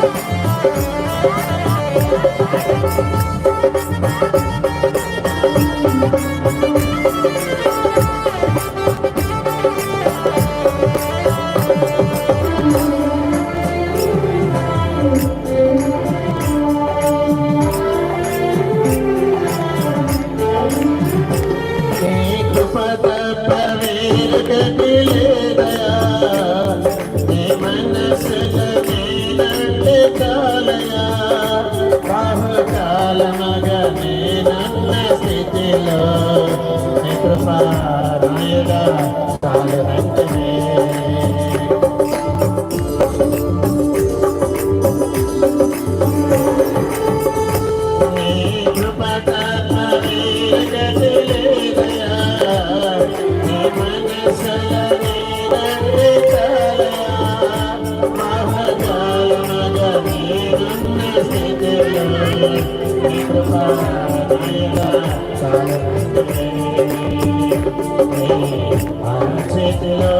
Thank you. Nila, Nitra Nila, Nila, Nila, Nila, I'm not sure.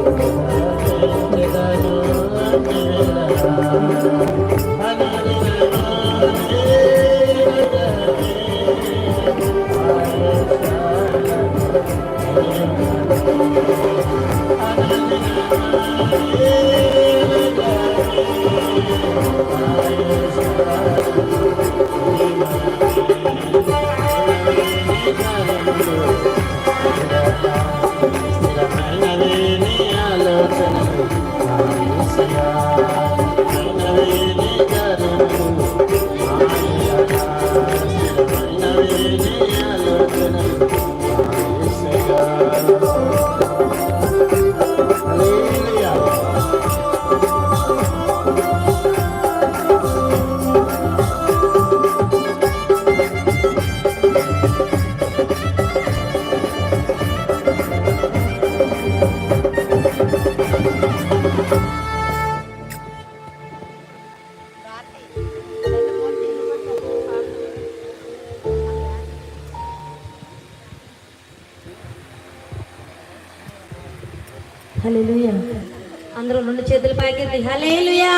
అందరూ రెండు చేతులు పాకింది hallelujah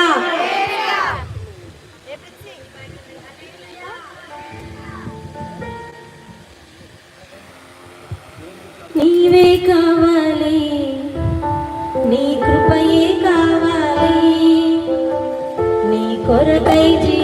నీవే కావాలి నీ కృపయే కావాలి నీ కొరకై జీ